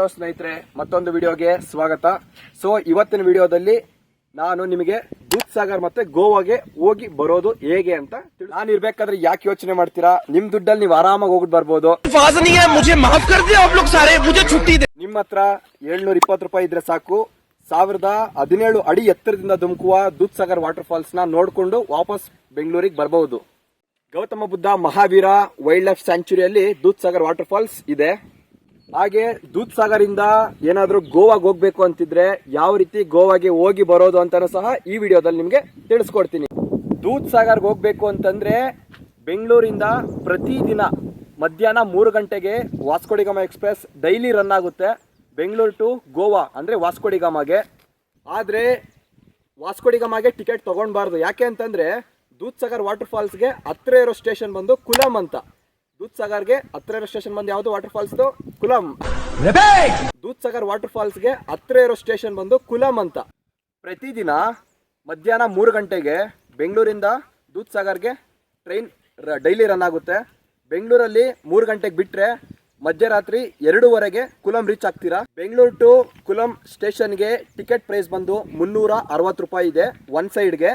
Hello ಸ್ನೇಹಿತರೆ ಮತ್ತೊಂದು ವಿಡಿಯೋಗೆ ಸ್ವಾಗತ. ಸೊ ಇವತ್ತಿನ ವಿಡಿಯೋದಲ್ಲಿ ನಾನು ನಿಮಗೆ ದೂತ್ ಸಾಗರ್ ಮತ್ತೆ ಗೋವಾಗೆ ಹೋಗಿ ಬರೋದು ಹೇಗೆ ಅಂತ ನಾನು ಇರ್ಬೇಕಾದ್ರೆ ಯಾಕೆ ಯೋಚನೆ ಮಾಡ್ತೀರಾ? ನಿಮ್ ದುಡ್ಡಲ್ಲಿ ನೀವು ಆರಾಮಾಗಿ ಹೋಗ್ಬಿಟ್ಟು ಬರ್ಬೋದು. ನಿಮ್ಮ ಹತ್ರ ಏಳ್ನೂರ ಇಪ್ಪತ್ತು ರೂಪಾಯಿ ಇದ್ರೆ ಸಾಕು. ಸಾವಿರದ ಹದಿನೇಳು ಅಡಿ ಎತ್ತರದಿಂದ ಧುಮುಕುವ ದೂತ್ ಸಾಗರ್ ವಾಟರ್ ಫಾಲ್ಸ್ನ ನೋಡ್ಕೊಂಡು ವಾಪಸ್ ಬೆಂಗಳೂರಿಗೆ ಬರಬಹುದು ಗೌತಮ ಬುದ್ಧ ಮಹಾವೀರ ವೈಲ್ಡ್ ಲೈಫ್ ಸ್ಯಾಂಚುರಿಯಲ್ಲಿ ದೂತ್ ಸಾಗರ್ ವಾಟರ್ ಫಾಲ್ಸ್ ಇದೆ. ಹಾಗೆ ದೂದ್ ಸಾಗರ್ ಇಂದ ಏನಾದ್ರೂ ಗೋವಾಗೆ ಹೋಗ್ಬೇಕು ಅಂತಿದ್ರೆ ಯಾವ ರೀತಿ ಗೋವಾಗೆ ಹೋಗಿ ಬರೋದು ಅಂತಾನು ಸಹ ಈ ವಿಡಿಯೋದಲ್ಲಿ ನಿಮ್ಗೆ ತಿಳಿಸ್ಕೊಡ್ತೀನಿ. ದೂದ್ ಸಾಗರ್ಗೆ ಹೋಗ್ಬೇಕು ಅಂತಂದ್ರೆ ಬೆಂಗಳೂರಿಂದ ಪ್ರತಿದಿನ ಮಧ್ಯಾಹ್ನ ಮೂರು ಗಂಟೆಗೆ ವಾಸ್ಕೋಡಿಗಾಮ ಎಕ್ಸ್ಪ್ರೆಸ್ ಡೈಲಿ ರನ್ ಆಗುತ್ತೆ. ಬೆಂಗಳೂರು ಟು ಗೋವಾ ಅಂದ್ರೆ ವಾಸ್ಕೋಡಿಗಮಗೆ ಆದ್ರೆ ವಾಸ್ಕೋಡಿಗಮಗೆ ಟಿಕೆಟ್ ತಗೊಳ್ಬಾರ್ದು ಯಾಕೆ ಅಂತಂದ್ರೆ ದೂದ್ ಸಾಗರ್ ವಾಟರ್ ಫಾಲ್ಸ್ಗೆ ಹತ್ರ ಇರೋ ಸ್ಟೇಷನ್ ಬಂದು ಕುಲಂ ಅಂತ. ದೂದ್ ಸಾಗರ್ಗೆ ಹತ್ರ ಇರೋ ಸ್ಟೇಷನ್ ಬಂದು ಯಾವುದು ವಾಟರ್ ಫಾಲ್ಸ್ದು ಕುಲಂ. ದೂದ್ ಸಾಗರ್ ವಾಟರ್ ಫಾಲ್ಸ್ಗೆ ಹತ್ರ ಇರೋ ಸ್ಟೇಷನ್ ಬಂದು ಕುಲಂ ಅಂತ. ಪ್ರತಿದಿನ ಮಧ್ಯಾಹ್ನ ಮೂರು ಗಂಟೆಗೆ ಬೆಂಗಳೂರಿಂದ ದೂದ್ ಸಾಗರ್ಗೆ ಟ್ರೈನ್ ಡೈಲಿ ರನ್ ಆಗುತ್ತೆ. ಬೆಂಗಳೂರಲ್ಲಿ ಮೂರು ಗಂಟೆಗೆ ಬಿಟ್ಟರೆ ಮಧ್ಯರಾತ್ರಿ ಎರಡೂವರೆಗೆ ಕುಲಂ ರೀಚ್ ಆಗ್ತೀರಾ? ಬೆಂಗಳೂರು ಟು ಕುಲಂ ಸ್ಟೇಷನ್ಗೆ ಟಿಕೆಟ್ ಪ್ರೈಸ್ ಬಂದು ಮುನ್ನೂರ ಅರವತ್ತು ರೂಪಾಯಿ ಇದೆ. ಒನ್ ಸೈಡ್ಗೆ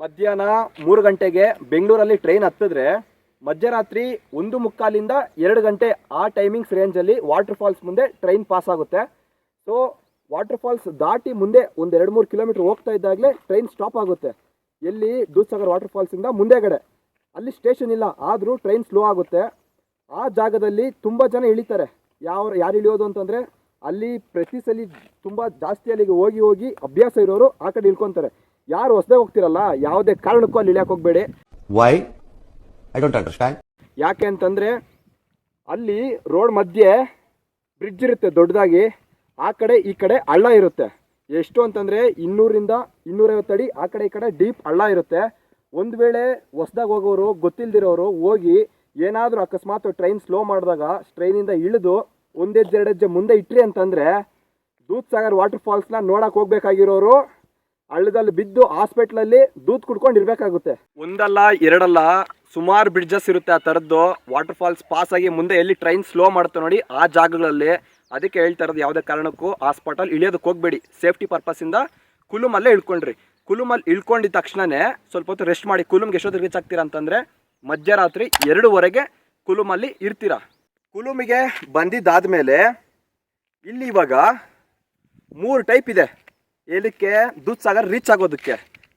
ಮಧ್ಯಾಹ್ನ ಮೂರು ಗಂಟೆಗೆ ಬೆಂಗಳೂರಲ್ಲಿ ಟ್ರೈನ್ ಹತ್ತಿದ್ರೆ ಮಧ್ಯರಾತ್ರಿ ಒಂದು ಮುಕ್ಕಾಲಿಂದ ಎರಡು ಗಂಟೆ ಆ ಟೈಮಿಂಗ್ಸ್ ರೇಂಜಲ್ಲಿ ವಾಟರ್ ಫಾಲ್ಸ್ ಮುಂದೆ ಟ್ರೈನ್ ಪಾಸ್ ಆಗುತ್ತೆ. ಸೊ ವಾಟರ್ ಫಾಲ್ಸ್ ದಾಟಿ ಮುಂದೆ ಒಂದು ಎರಡು ಮೂರು ಕಿಲೋಮೀಟರ್ ಹೋಗ್ತಾ ಇದ್ದಾಗಲೇ ಟ್ರೈನ್ ಸ್ಟಾಪ್ ಆಗುತ್ತೆ. ಎಲ್ಲಿ? ದೂದ್ಸಾಗರ್ ವಾಟರ್ ಫಾಲ್ಸಿಂದ ಮುಂದೆಗಡೆ. ಅಲ್ಲಿ ಸ್ಟೇಷನ್ ಇಲ್ಲ, ಆದರೂ ಟ್ರೈನ್ ಸ್ಲೋ ಆಗುತ್ತೆ. ಆ ಜಾಗದಲ್ಲಿ ತುಂಬ ಜನ ಇಳಿತಾರೆ. ಯಾವ ಯಾರು ಇಳಿಯೋದು ಅಂತಂದರೆ, ಅಲ್ಲಿ ಪ್ರತಿ ಸಲ ತುಂಬ ಜಾಸ್ತಿ ಅಲ್ಲಿಗೆ ಹೋಗಿ ಹೋಗಿ ಅಭ್ಯಾಸ ಇರೋರು ಆ ಕಡೆ ಇಳ್ಕೊತಾರೆ. ಯಾರು ಹೊಸದಾಗಿ ಹೋಗ್ತಿರಲ್ಲ, ಯಾವುದೇ ಕಾರಣಕ್ಕೂ ಅಲ್ಲಿ ಇಳಿಯಕ್ಕೆ ಹೋಗಬೇಡಿ. Why? I ಡೋಂಟ್ ಅಂಡರ್ಸ್ಟ್ಯಾಂಡ್ ಯಾಕೆ ಅಂತಂದರೆ ಅಲ್ಲಿ ರೋಡ್ ಮಧ್ಯೆ ಬ್ರಿಡ್ಜ್ ಇರುತ್ತೆ ದೊಡ್ಡದಾಗಿ, ಆ ಕಡೆ ಈ ಕಡೆ ಹಳ್ಳ ಇರುತ್ತೆ. ಎಷ್ಟು ಅಂತಂದರೆ ಇನ್ನೂರಿಂದ ಇನ್ನೂರೈವತ್ತು ಅಡಿ ಆ ಕಡೆ ಈ ಕಡೆ ಡೀಪ್ ಹಳ್ಳ ಇರುತ್ತೆ. ಒಂದು ವೇಳೆ ಹೊಸ್ದಾಗಿ ಹೋಗೋರು, ಗೊತ್ತಿಲ್ದಿರೋರು ಹೋಗಿ ಏನಾದರೂ ಅಕಸ್ಮಾತ್ ಟ್ರೈನ್ ಸ್ಲೋ ಮಾಡಿದಾಗ ಟ್ರೈನಿಂದ ಇಳಿದು ಒಂದೆಜ್ಜೆ ಎರಡೆಜ್ಜೆ ಮುಂದೆ ಇಟ್ರಿ ಅಂತಂದರೆ ದೂದ್ ಸಾಗರ್ ವಾಟರ್ ಫಾಲ್ಸ್ನ ನೋಡಕ್ಕೆ ಹೋಗ್ಬೇಕಾಗಿರೋರು ಹಳ್ಳದಲ್ಲಿ ಬಿದ್ದು ಹಾಸ್ಪಿಟ್ಲಲ್ಲಿ ದೂತ್ ಕುಡ್ಕೊಂಡು ಇರ್ಬೇಕಾಗುತ್ತೆ. ಒಂದಲ್ಲ, ಎರಡಲ್ಲ ಸುಮಾರು ಬ್ರಿಡ್ಜಸ್ ಇರುತ್ತೆ ಆ ಥರದ್ದು. ವಾಟರ್ ಫಾಲ್ಸ್ ಪಾಸ್ ಆಗಿ ಮುಂದೆ ಎಲ್ಲಿ ಟ್ರೈನ್ ಸ್ಲೋ ಮಾಡುತ್ತೆ ನೋಡಿ ಆ ಜಾಗಗಳಲ್ಲಿ. ಅದಕ್ಕೆ ಹೇಳ್ತಾ ಇರೋದು ಯಾವುದೇ ಕಾರಣಕ್ಕೂ ಆ ಸ್ಪಾಟಲ್ಲಿ ಇಳಿಯೋದಕ್ಕೆ ಹೋಗಬೇಡಿ. ಸೇಫ್ಟಿ ಪರ್ಪಸ್ಸಿಂದ ಕುಲುಮಲ್ಲೇ ಇಳ್ಕೊಂಡ್ರಿ. ಕುಲುಮಲ್ಲಿ ಇಳ್ಕೊಂಡಿದ ತಕ್ಷಣನೇ ಸ್ವಲ್ಪ ಹೊತ್ತು ರೆಸ್ಟ್ ಮಾಡಿ. ಕುಲುಮ್ಗೆ ಎಷ್ಟೊತ್ತು ರೀಚ್ ಆಗ್ತೀರಾ ಅಂತಂದರೆ ಮಧ್ಯರಾತ್ರಿ ಎರಡೂವರೆಗೆ ಕುಲುಮಲ್ಲಿ ಇರ್ತೀರಾ. ಕುಲುಮಿಗೆ ಬಂದಿದ್ದಾದ್ಮೇಲೆ ಇಲ್ಲಿ ಇವಾಗ ಮೂರು ಟೈಪ್ ಇದೆ. ಏನಕ್ಕೆ ದೂದ್ ಸಾಗರ್ ರೀಚ್ ಆಗೋದಕ್ಕೆ.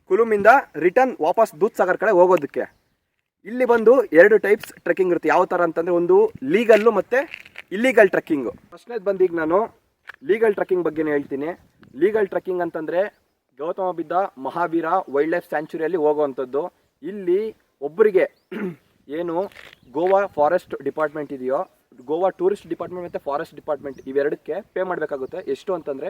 ಕುಲುಮಿಂದ ರಿಟರ್ನ್ ವಾಪಸ್ ದೂದ್ ಸಾಗರ್ ಕಡೆ ಹೋಗೋದಕ್ಕೆ. ಇಲ್ಲಿ ಬಂದು ಎರಡು ಟೈಪ್ಸ್ ಟ್ರೆಕ್ಕಿಂಗ್ ಇರುತ್ತೆ. ಯಾವ ಥರ ಅಂತಂದರೆ ಒಂದು ಲೀಗಲ್ಲು ಮತ್ತು ಇಲ್ಲೀಗಲ್ ಟ್ರೆಕ್ಕಿಂಗು ಫಸ್ಟ್ನೇದು ಬಂದು ಈಗ ನಾನು ಲೀಗಲ್ ಟ್ರೆಕ್ಕಿಂಗ್ ಬಗ್ಗೆನೇ ಹೇಳ್ತೀನಿ. ಲೀಗಲ್ ಟ್ರೆಕ್ಕಿಂಗ್ ಅಂತಂದರೆ ಗೌತಮ ಬಿದ್ದ ಮಹಾವೀರ ವೈಲ್ಡ್ ಲೈಫ್ ಸ್ಯಾಂಚುರಿಯಲ್ಲಿ ಹೋಗುವಂಥದ್ದು. ಇಲ್ಲಿ ಒಬ್ಬರಿಗೆ ಏನು ಗೋವಾ ಫಾರೆಸ್ಟ್ ಡಿಪಾರ್ಟ್ಮೆಂಟ್ ಇದೆಯೋ, ಗೋವಾ ಟೂರಿಸ್ಟ್ ಡಿಪಾರ್ಟ್ಮೆಂಟ್ ಮತ್ತು ಫಾರೆಸ್ಟ್ ಡಿಪಾರ್ಟ್ಮೆಂಟ್ ಇವೆರಡಕ್ಕೆ ಪೇ ಮಾಡಬೇಕಾಗುತ್ತೆ. ಎಷ್ಟು ಅಂತಂದರೆ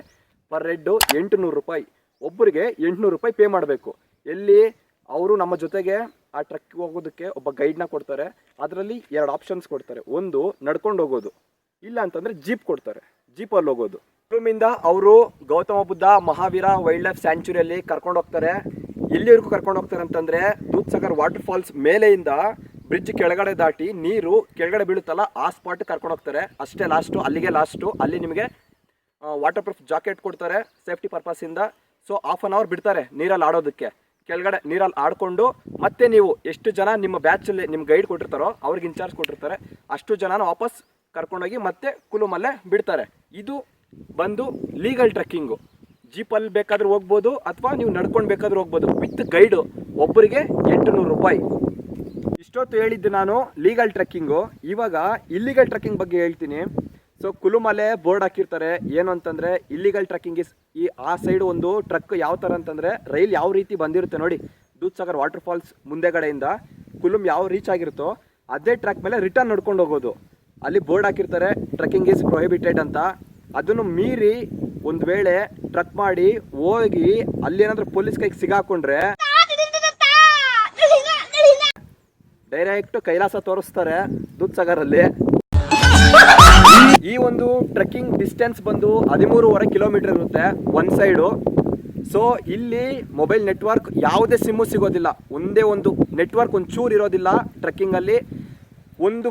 ಪರ್ ಹೆಡ್ಡು ಎಂಟುನೂರು ರೂಪಾಯಿ. ಒಬ್ಬರಿಗೆ ಎಂಟುನೂರು ರೂಪಾಯಿ ಪೇ ಮಾಡಬೇಕು. ಎಲ್ಲಿ ಅವರು ನಮ್ಮ ಜೊತೆಗೆ ಆ ಟ್ರಕ್ ಹೋಗೋದಕ್ಕೆ ಒಬ್ಬ ಗೈಡ್ನ ಕೊಡ್ತಾರೆ. ಅದರಲ್ಲಿ ಎರಡು ಆಪ್ಷನ್ಸ್ ಕೊಡ್ತಾರೆ. ಒಂದು ನಡ್ಕೊಂಡು ಹೋಗೋದು. ಇಲ್ಲ ಅಂತಂದರೆ ಜೀಪ್ ಕೊಡ್ತಾರೆ. ಜೀಪಲ್ಲಿ ಹೋಗೋದು. ರೂಮಿಂದ ಅವರು ಗೌತಮ ಬುದ್ಧ, ಮಹಾವೀರ ವೈಲ್ಡ್ ಲೈಫ್ ಸ್ಯಾಂಚುರಿಯಲ್ಲಿ ಕರ್ಕೊಂಡು ಹೋಗ್ತಾರೆ. ಎಲ್ಲಿವರೆಗೂ ಕರ್ಕೊಂಡು ಹೋಗ್ತಾರೆ ಅಂತಂದ್ರೆ ದೂದ್ಸಾಗರ್ ವಾಟರ್ ಫಾಲ್ಸ್ ಮೇಲೆಯಿಂದ ಬ್ರಿಡ್ಜ್ ಕೆಳಗಡೆ ದಾಟಿ ನೀರು ಕೆಳಗಡೆ ಬೀಳುತ್ತಲ್ಲ, ಆ ಸ್ಪಾಟ್ ಕರ್ಕೊಂಡು ಹೋಗ್ತಾರೆ. ಅಷ್ಟೇ ಲಾಸ್ಟು ಅಲ್ಲಿಗೆ ಲಾಸ್ಟು ಅಲ್ಲಿ ನಿಮಗೆ ವಾಟರ್ ಪ್ರೂಫ್ ಜಾಕೆಟ್ ಕೊಡ್ತಾರೆ ಸೇಫ್ಟಿ ಪರ್ಪಸಿಂದ ಸೊ ಹಾಫ್ ಅನ್ ಅವರ್ ಬಿಡ್ತಾರೆ ನೀರಲ್ಲಿ ಆಡೋದಕ್ಕೆ. ಕೆಳಗಡೆ ನೀರಲ್ಲಿ ಆಡಿಕೊಂಡು ಮತ್ತೆ ನೀವು ಎಷ್ಟು ಜನ ನಿಮ್ಮ ಬ್ಯಾಚಲ್ಲಿ ನಿಮ್ಮ ಗೈಡ್ ಕೊಟ್ಟಿರ್ತಾರೋ ಅವ್ರಿಗೆ ಇನ್ಚಾರ್ಜ್ ಕೊಟ್ಟಿರ್ತಾರೆ. ಅಷ್ಟು ಜನನ ವಾಪಸ್ ಕರ್ಕೊಂಡೋಗಿ ಮತ್ತೆ ಕುಲುಮಲ್ಲೇ ಬಿಡ್ತಾರೆ. ಇದು ಬಂದು ಲೀಗಲ್ ಟ್ರೆಕ್ಕಿಂಗು ಜೀಪಲ್ಲಿ ಬೇಕಾದ್ರೂ ಹೋಗ್ಬೋದು ಅಥವಾ ನೀವು ನಡ್ಕೊಂಡು ಬೇಕಾದ್ರೂ ಹೋಗ್ಬೋದು. ವಿತ್ ಗೈಡು ಒಬ್ಬರಿಗೆ ಎಂಟುನೂರು ರೂಪಾಯಿ. ಇಷ್ಟೊತ್ತು ಹೇಳಿದ್ದು ನಾನು ಲೀಗಲ್ ಟ್ರೆಕ್ಕಿಂಗು ಇವಾಗ ಇಲ್ಲಿಗಲ್ ಟ್ರೆಕ್ಕಿಂಗ್ ಬಗ್ಗೆ ಹೇಳ್ತೀನಿ. ಸೊ ಕುಲುಮಲೆ ಬೋರ್ಡ್ ಹಾಕಿರ್ತಾರೆ. ಏನು ಅಂತಂದರೆ ಇಲ್ಲಿಗಲ್ ಟ್ರಕ್ಕಿಂಗ್ ಇಸ್ ಈ, ಆ ಸೈಡ್ ಒಂದು ಟ್ರಕ್ ಯಾವ ಥರ ಅಂತಂದರೆ, ರೈಲ್ ಯಾವ ರೀತಿ ಬಂದಿರುತ್ತೆ ನೋಡಿ. ದೂದ್ಸಾಗರ್ ವಾಟರ್ ಫಾಲ್ಸ್ ಮುಂದೆಗಡೆಯಿಂದ ಕುಲುಮ್ ಯಾವ ರೀಚ್ ಆಗಿರುತ್ತೋ, ಅದೇ ಟ್ರ್ಯಾಕ್ ಮೇಲೆ ರಿಟರ್ನ್ ನಡ್ಕೊಂಡು ಹೋಗೋದು. ಅಲ್ಲಿ ಬೋರ್ಡ್ ಹಾಕಿರ್ತಾರೆ ಟ್ರಕ್ಕಿಂಗ್ ಇಸ್ ಪ್ರೊಹಿಬಿಟೆಡ್ ಅಂತ. ಅದನ್ನು ಮೀರಿ ಒಂದು ವೇಳೆ ಟ್ರಕ್ ಮಾಡಿ ಹೋಗಿ ಅಲ್ಲಿ ಏನಾದರೂ ಪೊಲೀಸ್ ಕೈಗೆ ಸಿಗಾಕೊಂಡ್ರೆ ಡೈರೆಕ್ಟ್ ಕೈಲಾಸ ತೋರಿಸ್ತಾರೆ ದೂದ್ಸಾಗರಲ್ಲಿ. ಈ ಒಂದು ಟ್ರೆಕ್ಕಿಂಗ್ ಡಿಸ್ಟೆನ್ಸ್ ಬಂದು ಹದಿಮೂರುವರೆ ಕಿಲೋಮೀಟರ್ ಇರುತ್ತೆ ಒನ್ ಸೈಡು ಸೊ ಇಲ್ಲಿ ಮೊಬೈಲ್ ನೆಟ್ವರ್ಕ್ ಯಾವುದೇ ಸಿಮ್ಮು ಸಿಗೋದಿಲ್ಲ. ಒಂದೇ ಒಂದು ನೆಟ್ವರ್ಕ್ ಒಂದು ಚೂರು ಇರೋದಿಲ್ಲ ಟ್ರೆಕ್ಕಿಂಗಲ್ಲಿ ಒಂದು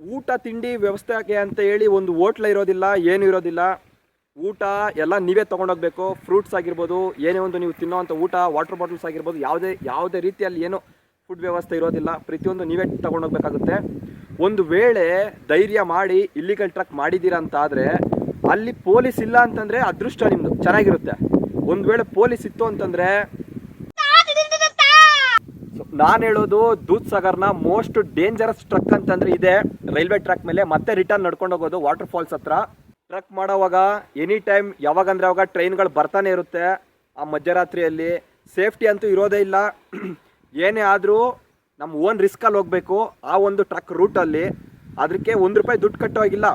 ಊಟ ತಿಂಡಿ ವ್ಯವಸ್ಥೆಗೆ ಅಂತ ಹೇಳಿ ಒಂದು ಹೋಟ್ಲ ಇರೋದಿಲ್ಲ, ಏನು ಇರೋದಿಲ್ಲ. ಊಟ ಎಲ್ಲ ನೀವೇ ತೊಗೊಂಡೋಗ್ಬೇಕು ಫ್ರೂಟ್ಸ್ ಆಗಿರ್ಬೋದು, ಏನೇ ಒಂದು ನೀವು ತಿನ್ನೋವಂಥ ಊಟ ವಾಟರ್ ಬಾಟಲ್ಸ್ ಆಗಿರ್ಬೋದು, ಯಾವುದೇ ಯಾವುದೇ ರೀತಿಯಲ್ಲಿ ಏನು ಫುಡ್ ವ್ಯವಸ್ಥೆ ಇರೋದಿಲ್ಲ. ಪ್ರತಿಯೊಂದು ನೀವೇ ತೊಗೊಂಡೋಗ್ಬೇಕಾಗುತ್ತೆ ಒಂದು ವೇಳೆ ಧೈರ್ಯ ಮಾಡಿ ಇಲ್ಲಿಗಲ್ ಟ್ರಕ್ ಮಾಡಿದ್ದೀರಾ ಅಂತ ಆದರೆ ಅಲ್ಲಿ ಪೊಲೀಸ್ ಇಲ್ಲ ಅಂತಂದರೆ ಅದೃಷ್ಟ ನಿಮ್ಮದು ಚೆನ್ನಾಗಿರುತ್ತೆ. ಒಂದು ವೇಳೆ ಪೊಲೀಸ್ ಇತ್ತು ಅಂತಂದರೆ ನಾನು ಹೇಳೋದು ದೂದ್ ಸಾಗರ್ನ ಮೋಸ್ಟ್ ಡೇಂಜರಸ್ ಟ್ರಕ್ ಅಂತಂದ್ರೆ ಇದೆ. ರೈಲ್ವೆ ಟ್ರ್ಯಾಕ್ ಮೇಲೆ ಮತ್ತೆ ರಿಟರ್ನ್ ನಡ್ಕೊಂಡು ಹೋಗೋದು ವಾಟರ್ ಫಾಲ್ಸ್ ಹತ್ರ. ಟ್ರಕ್ ಮಾಡೋವಾಗ ಎನಿ ಟೈಮ್ ಯಾವಾಗಂದ್ರೆ ಅವಾಗ ಟ್ರೈನ್ಗಳು ಬರ್ತಾನೆ ಇರುತ್ತೆ. ಆ ಮಧ್ಯರಾತ್ರಿಯಲ್ಲಿ ಸೇಫ್ಟಿ ಅಂತೂ ಇರೋದೇ ಇಲ್ಲ. ಏನೇ ಆದರೂ ನಮ್ಮ ಓನ್ ರಿಸ್ಕಲ್ಲಿ ಹೋಗಬೇಕು, ಆ ಒಂದು ಟ್ರಕ್ ರೂಟಲ್ಲಿ ಅದಕ್ಕೆ ಒಂದು ರೂಪಾಯಿ ದುಡ್ಡು ಕಟ್ಟೋ ಹಾಗಿಲ್ಲ.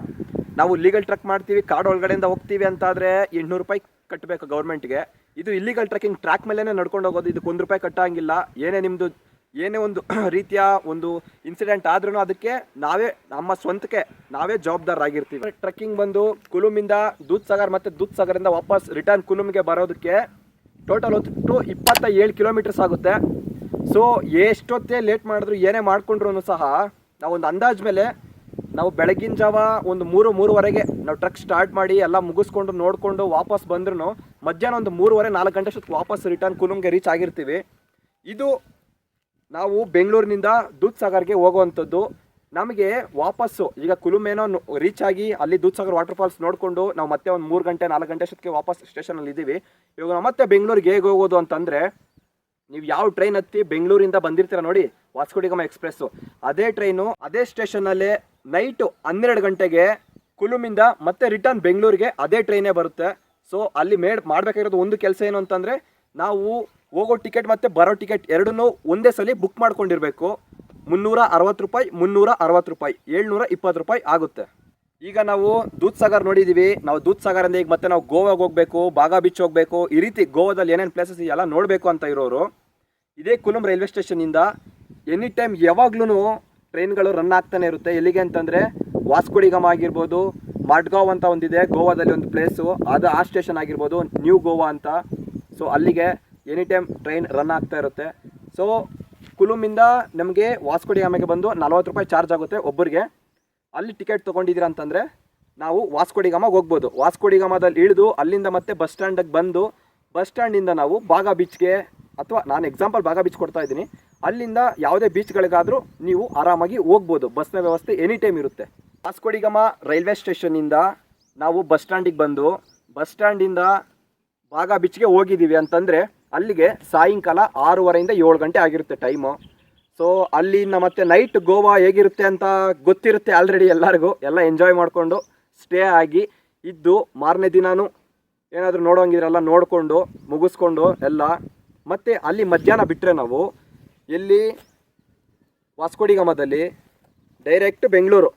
ನಾವು ಲೀಗಲ್ ಟ್ರಕ್ ಮಾಡ್ತೀವಿ, ಕಾಡು ಒಳಗಡೆಯಿಂದ ಹೋಗ್ತೀವಿ ಅಂತಾದರೆ ಎಂಟುನೂರು ರೂಪಾಯಿ ಕಟ್ಟಬೇಕು ಗೌರ್ಮೆಂಟ್ಗೆ ಇದು ಇಲ್ಲಿಗಲ್ ಟ್ರಕ್ಕಿಂಗ್ ಟ್ರ್ಯಾಕ್ ಮೇಲೇ ನಡ್ಕೊಂಡು ಹೋಗೋದು, ಇದಕ್ಕೆ ಒಂದು ರೂಪಾಯಿ ಕಟ್ಟೋಂಗಿಲ್ಲ ಏನೇ ನಿಮ್ಮದು ಏನೇ ಒಂದು ರೀತಿಯ ಒಂದು ಇನ್ಸಿಡೆಂಟ್ ಆದ್ರೂ ಅದಕ್ಕೆ ನಾವೇ ನಮ್ಮ ಸ್ವಂತಕ್ಕೆ ನಾವೇ ಜವಾಬ್ದಾರರಾಗಿರ್ತೀವಿ ಟ್ರಕ್ಕಿಂಗ್ ಬಂದು ಕುಲುಮಿಂದ ದೂದ್ ಸಾಗರ್ ಮತ್ತು ದೂದ್ ಸಾಗರಿಂದ ವಾಪಸ್ ರಿಟರ್ನ್ ಕುಲುಮ್ಗೆ ಬರೋದಕ್ಕೆ ಟೋಟಲ್ ಹೊತ್ತು ಇಪ್ಪತ್ತ ಏಳು ಕಿಲೋಮೀಟರ್ಸ್ ಆಗುತ್ತೆ. ಸೊ ಎಷ್ಟೊತ್ತೇ ಲೇಟ್ ಮಾಡಿದ್ರು ಏನೇ ಮಾಡ್ಕೊಂಡ್ರು ಸಹ ನಾವೊಂದು ಅಂದಾಜ್ ಮೇಲೆ ನಾವು ಬೆಳಗಿನ ಜಾವ ಒಂದು ಮೂರು, ಮೂರುವರೆಗೆ ನಾವು ಟ್ರಕ್ ಸ್ಟಾರ್ಟ್ ಮಾಡಿ ಎಲ್ಲ ಮುಗಿಸ್ಕೊಂಡು ನೋಡಿಕೊಂಡು ವಾಪಸ್ ಬಂದ್ರೂ ಮಧ್ಯಾಹ್ನ ಒಂದು ಮೂರುವರೆ, ನಾಲ್ಕು ಗಂಟೆ ಅಷ್ಟೊತ್ತು ವಾಪಸ್ ರಿಟರ್ನ್ ಕುಲುಮ್ಗೆ ರೀಚ್ ಆಗಿರ್ತೀವಿ. ಇದು ನಾವು ಬೆಂಗಳೂರಿನಿಂದ ದೂದ್ ಸಾಗರ್ಗೆ ಹೋಗುವಂಥದ್ದು. ನಮಗೆ ವಾಪಸ್ಸು, ಈಗ ಕುಲುಮೇನೋ ರೀಚ್ ಆಗಿ ಅಲ್ಲಿ ದೂದ್ ಸಾಗರ್ ವಾಟರ್ ಫಾಲ್ಸ್ ನೋಡಿಕೊಂಡು ನಾವು ಮತ್ತೆ ಒಂದು ಮೂರು ಗಂಟೆ, ನಾಲ್ಕು ಗಂಟೆ ಅಷ್ಟೊತ್ತಿಗೆ ವಾಪಸ್ ಸ್ಟೇಷನಲ್ಲಿ ಇದ್ದೀವಿ. ಇವಾಗ ನಾವು ಮತ್ತೆ ಬೆಂಗಳೂರಿಗೆ ಹೇಗೆ ಹೋಗೋದು ಅಂತಂದರೆ ನೀವು ಯಾವ ಟ್ರೈನ್ ಹತ್ತಿ ಬೆಂಗಳೂರಿಂದ ಬಂದಿರ್ತೀರ ನೋಡಿ ವಾಸ್ಕೋಡಿಗಮ ಎಕ್ಸ್ಪ್ರೆಸ್ಸು ಅದೇ ಟ್ರೈನು ಅದೇ ಸ್ಟೇಷನ್ನಲ್ಲೇ ನೈಟು ಹನ್ನೆರಡು ಗಂಟೆಗೆ ಕುಲುಮಿಂದ ಮತ್ತೆ ರಿಟರ್ನ್ ಬೆಂಗಳೂರಿಗೆ ಅದೇ ಟ್ರೈನೇ ಬರುತ್ತೆ. ಸೊ ಅಲ್ಲಿ ಮೇಡ್ ಮಾಡಬೇಕಾಗಿರೋದು ಒಂದು ಕೆಲಸ ಏನು ಅಂತಂದರೆ, ನಾವು ಹೋಗೋ ಟಿಕೆಟ್ ಮತ್ತು ಬರೋ ಟಿಕೆಟ್ ಎರಡನ್ನೂ ಒಂದೇ ಸಲ ಬುಕ್ ಮಾಡ್ಕೊಂಡಿರಬೇಕು. ಮುನ್ನೂರ ಅರವತ್ತು ರೂಪಾಯಿ, ಮುನ್ನೂರ ಅರವತ್ತು ರೂಪಾಯಿ, ಏಳ್ನೂರ ಇಪ್ಪತ್ತು ರೂಪಾಯಿ ಆಗುತ್ತೆ. ಈಗ ನಾವು ದೂದ್ ಸಾಗರ್ ನೋಡಿದೀವಿ. ನಾವು ದೂದ್ ಅಂದ್ರೆ ಈಗ ಮತ್ತೆ ನಾವು ಗೋವಾಗೆ ಹೋಗಬೇಕು ಬಾಗಾ ಬೀಚ್ ಹೋಗಬೇಕು, ಈ ರೀತಿ ಗೋವಾದಲ್ಲಿ ಏನೇನು ಪ್ಲೇಸಸ್ ಎಲ್ಲ ನೋಡಬೇಕು ಅಂತ ಇರೋರು ಇದೇ ಕುಲಂ ರೈಲ್ವೆ ಸ್ಟೇಷನಿಂದ ಎನಿ ಟೈಮ್ ಯಾವಾಗ್ಲೂ ಟ್ರೈನ್ಗಳು ರನ್ ಆಗ್ತಾನೆ ಇರುತ್ತೆ. ಎಲ್ಲಿಗೆ ಅಂತಂದರೆ ವಾಸ್ಕೋಡಿಗಮ್ ಆಗಿರ್ಬೋದು, ಮಡ್ಗಾವ್ ಅಂತ ಒಂದಿದೆ, ಗೋವಾದಲ್ಲಿ ಒಂದು ಪ್ಲೇಸು. ಅದು ಆ ಸ್ಟೇಷನ್ ಆಗಿರ್ಬೋದು, ನ್ಯೂ ಗೋವಾ ಅಂತ. ಸೊ ಅಲ್ಲಿಗೆ ಎನಿ ಟೈಮ್ ಟ್ರೈನ್ ರನ್ ಆಗ್ತಾ ಇರುತ್ತೆ. ಸೊ ಕುಲುಮಿಂದ ನಮಗೆ ವಾಸ್ಕೋಡಿಗಾಮಿಗೆ ಬಂದು ನಲ್ವತ್ತು ರೂಪಾಯಿ ಚಾರ್ಜ್ ಆಗುತ್ತೆ ಒಬ್ಬರಿಗೆ. ಅಲ್ಲಿ ಟಿಕೆಟ್ ತೊಗೊಂಡಿದ್ದೀರಾ ಅಂತಂದರೆ ನಾವು ವಾಸ್ಕೋಡಿಗಾಮಗೆ ಹೋಗ್ಬೋದು. ವಾಸ್ಕೋಡಿಗಾಮದಲ್ಲಿ ಇಳಿದು ಅಲ್ಲಿಂದ ಮತ್ತೆ ಬಸ್ ಸ್ಟ್ಯಾಂಡಿಗೆ ಬಂದು, ಬಸ್ ಸ್ಟ್ಯಾಂಡಿಂದ ನಾವು ಬಾಗಾ ಬೀಚ್ಗೆ ಅಥವಾ ನಾನು ಎಕ್ಸಾಂಪಲ್ ಭಾಗ ಬೀಚ್ ಕೊಡ್ತಾ ಇದ್ದೀನಿ. ಅಲ್ಲಿಂದ ಯಾವುದೇ ಬೀಚ್ಗಳಿಗಾದರೂ ನೀವು ಆರಾಮಾಗಿ ಹೋಗ್ಬೋದು. ಬಸ್ನ ವ್ಯವಸ್ಥೆ ಎನಿ ಟೈಮ್ ಇರುತ್ತೆ. ವಾಸ್ಕೋಡಿಗಮ ರೈಲ್ವೆ ಸ್ಟೇಷನ್ನಿಂದ ನಾವು ಬಸ್ ಸ್ಟ್ಯಾಂಡಿಗೆ ಬಂದು, ಬಸ್ ಸ್ಟ್ಯಾಂಡಿಂದ ಭಾಗ ಬೀಚ್ಗೆ ಹೋಗಿದ್ದೀವಿ ಅಂತಂದರೆ ಅಲ್ಲಿಗೆ ಸಾಯಂಕಾಲ ಆರೂವರೆಯಿಂದ ಏಳು ಗಂಟೆ ಆಗಿರುತ್ತೆ ಟೈಮು ಸೊ ಅಲ್ಲಿಂದ ಮತ್ತೆ ನೈಟ್ ಗೋವಾ ಹೇಗಿರುತ್ತೆ ಅಂತ ಗೊತ್ತಿರುತ್ತೆ ಆಲ್ರೆಡಿ ಎಲ್ಲರಿಗೂ. ಎಲ್ಲ ಎಂಜಾಯ್ ಮಾಡಿಕೊಂಡು ಸ್ಟೇ ಆಗಿ ಇದ್ದು ಮಾರನೇ ದಿನಾನು ಏನಾದರೂ ನೋಡೋಂಗಿದ್ರೆಲ್ಲ ನೋಡಿಕೊಂಡು, ಮುಗಿಸ್ಕೊಂಡು ಎಲ್ಲ ಮತ್ತು ಅಲ್ಲಿ ಮಧ್ಯಾಹ್ನ ಬಿಟ್ಟರೆ ನಾವು ಎಲ್ಲಿ ವಾಸ್ಕೋಡಿಗಮದಲ್ಲಿ ಡೈರೆಕ್ಟ್ ಬೆಂಗಳೂರು.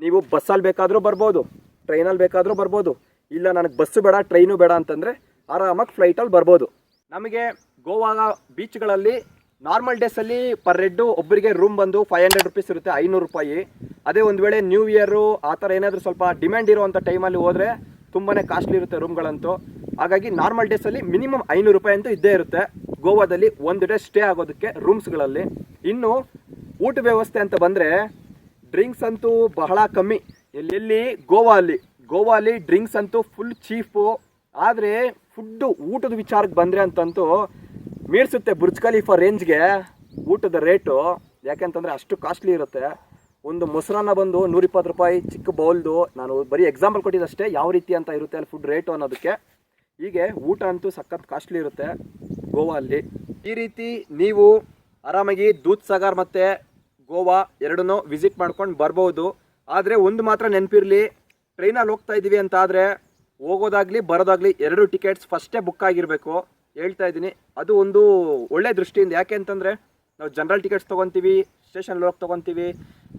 ನೀವು ಬಸ್ಸಲ್ಲಿ ಬೇಕಾದರೂ ಬರ್ಬೋದು ಟ್ರೈನಲ್ಲಿ ಬೇಕಾದರೂ ಬರ್ಬೋದು, ಇಲ್ಲ ನನಗೆ ಬಸ್ಸು ಬೇಡ ಟ್ರೈನು ಬೇಡ ಅಂತಂದರೆ ಆರಾಮಾಗಿ ಫ್ಲೈಟಲ್ಲಿ ಬರ್ಬೋದು. ನಮಗೆ ಗೋವಾ ಬೀಚ್ಗಳಲ್ಲಿ ನಾರ್ಮಲ್ ಡೇಸಲ್ಲಿ ಪರ್ ಹೆಡ್ಡು ಒಬ್ಬರಿಗೆ ರೂಮ್ ಬಂದು ಫೈವ್ ಹಂಡ್ರೆಡ್ ರುಪೀಸ್ ಇರುತ್ತೆ, ಐನೂರು ರೂಪಾಯಿ. ಅದೇ ಒಂದು ವೇಳೆ ನ್ಯೂ ಇಯರು ಆ ಥರ ಏನಾದರೂ ಸ್ವಲ್ಪ ಡಿಮ್ಯಾಂಡ್ ಇರುವಂಥ ಟೈಮಲ್ಲಿ ಹೋದರೆ ತುಂಬಾ ಕಾಸ್ಟ್ಲಿ ಇರುತ್ತೆ ರೂಮ್ಗಳಂತೂ ಹಾಗಾಗಿ ನಾರ್ಮಲ್ ಡೇಸಲ್ಲಿ ಮಿನಿಮಮ್ ಐನೂರು ರೂಪಾಯಿ ಅಂತೂ ಇದ್ದೇ ಇರುತ್ತೆ. ಗೋವಾದಲ್ಲಿ ಒಂದು ಡೇ ಸ್ಟೇ ಆಗೋದಕ್ಕೆ ರೂಮ್ಸ್ಗಳಲ್ಲಿ ಇನ್ನು ಊಟ ವ್ಯವಸ್ಥೆ ಅಂತ ಬಂದರೆ ಡ್ರಿಂಕ್ಸ್ ಅಂತೂ ಬಹಳ ಕಮ್ಮಿ. ಎಲ್ಲೆಲ್ಲಿ ಎಲ್ಲಿ? ಗೋವಾ ಅಲ್ಲಿ ಗೋವಾ ಅಲ್ಲಿ ಡ್ರಿಂಕ್ಸ್ ಅಂತೂ ಫುಲ್ ಚೀಫು ಆದರೆ ಫುಡ್ಡು ಊಟದ ವಿಚಾರಕ್ಕೆ ಬಂದರೆ ಅಂತಂತೂ ಮೀರ್ಸುತ್ತೆ ಬುರ್ಜ್ ಖಲೀಫಾ ರೇಂಜ್ಗೆ ಊಟದ ರೇಟು ಯಾಕೆಂತಂದರೆ ಅಷ್ಟು ಕಾಸ್ಟ್ಲಿ ಇರುತ್ತೆ. ಒಂದು ಮೊಸರನ್ನ ಬಂದು ನೂರಿಪ್ಪತ್ತು ರೂಪಾಯಿ ಚಿಕ್ಕ ಬೌಲ್ದು ನಾನು ಬರೀ ಎಕ್ಸಾಂಪಲ್ ಕೊಟ್ಟಿದ್ದಷ್ಟೇ. ಯಾವ ರೀತಿ ಅಂತ ಇರುತ್ತೆ ಅಲ್ಲಿ ಫುಡ್ ರೇಟು ಅನ್ನೋದಕ್ಕೆ. ಹೀಗೆ ಊಟ ಅಂತೂ ಸಖತ್ ಕಾಸ್ಟ್ಲಿ ಇರುತ್ತೆ ಗೋವಾ ಅಲ್ಲಿ ಈ ರೀತಿ ನೀವು ಆರಾಮಾಗಿ ದೂದ್ ಸಾಗರ್ ಮತ್ತು ಗೋವಾ ಎರಡನ್ನೂ ವಿಸಿಟ್ ಮಾಡ್ಕೊಂಡು ಬರ್ಬೋದು. ಆದರೆ ಒಂದು ಮಾತ್ರ ನೆನಪಿರಲಿ ಟ್ರೈನಲ್ಲಿ ಹೋಗ್ತಾ ಇದ್ದೀವಿ ಅಂತ ಆದರೆ ಹೋಗೋದಾಗಲಿ ಬರೋದಾಗಲಿ ಎರಡು ಟಿಕೆಟ್ಸ್ ಫಸ್ಟೇ ಬುಕ್ ಆಗಿರಬೇಕು. ಹೇಳ್ತಾ ಇದ್ದೀನಿ. ಅದು ಒಂದು ಒಳ್ಳೆ ದೃಷ್ಟಿಯಿಂದ ಯಾಕೆ ಅಂತಂದರೆ, ನಾವು ಜನರಲ್ ಟಿಕೆಟ್ಸ್ ತೊಗೊತೀವಿ ಸ್ಟೇಷನಲ್ಲಿ ಹೋಗಿ ತೊಗೊತೀವಿ.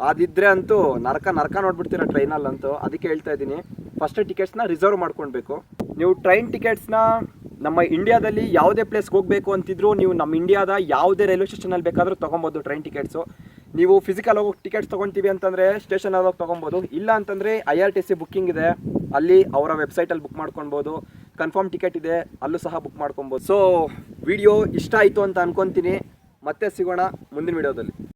ಅದಿದ್ದರೆ ಅಂತೂ ನರಕ ನರಕ ನೋಡ್ಬಿಡ್ತೀರ ಟ್ರೈನಲ್ಲಂತೂ ಅದಕ್ಕೆ ಹೇಳ್ತಾ ಇದ್ದೀನಿ. ಫಸ್ಟ್ ಟಿಕೆಟ್ಸ್ನ ರಿಸರ್ವ್ ಮಾಡ್ಕೊಳ್ಬೇಕು ನೀವು ಟ್ರೈನ್ ಟಿಕೆಟ್ಸ್ನ ನಮ್ಮ ಇಂಡಿಯಾದಲ್ಲಿ ಯಾವುದೇ ಪ್ಲೇಸ್ಗೆ ಹೋಗಬೇಕು ಅಂತಿದ್ರು ನೀವು ನಮ್ಮ ಇಂಡಿಯಾದ ಯಾವುದೇ ರೈಲ್ವೆ ಸ್ಟೇಷನಲ್ಲಿ ಬೇಕಾದರೂ ತೊಗೊಬೋದು ಟ್ರೈನ್ ಟಿಕೆಟ್ಸು ನೀವು ಫಿಸಿಕಲ್ ಹೋಗಿ ಟಿಕೆಟ್ಸ್ ತೊಗೊತೀವಿ ಅಂತಂದರೆ ಸ್ಟೇಷನಲ್ಲಿ ಹೋಗಿ ತೊಗೊಬೋದು. ಇಲ್ಲ ಅಂತಂದರೆ I R T C booking ಇದೆ. ಅಲ್ಲಿ ಅವರ ವೆಬ್ಸೈಟಲ್ಲಿ ಬುಕ್ ಮಾಡ್ಕೊಬೋದು ಕನ್ಫರ್ಮ್ ಟಿಕೆಟ್ ಇದೆ. ಅಲ್ಲೂ ಸಹ ಬುಕ್ ಮಾಡ್ಕೊಬೋದು ಸೊ ವಿಡಿಯೋ ಇಷ್ಟ ಆಯಿತು ಅಂತ ಅನ್ಕೊತೀನಿ. ಮತ್ತೆ ಸಿಗೋಣ ಮುಂದಿನ ವಿಡಿಯೋದಲ್ಲಿ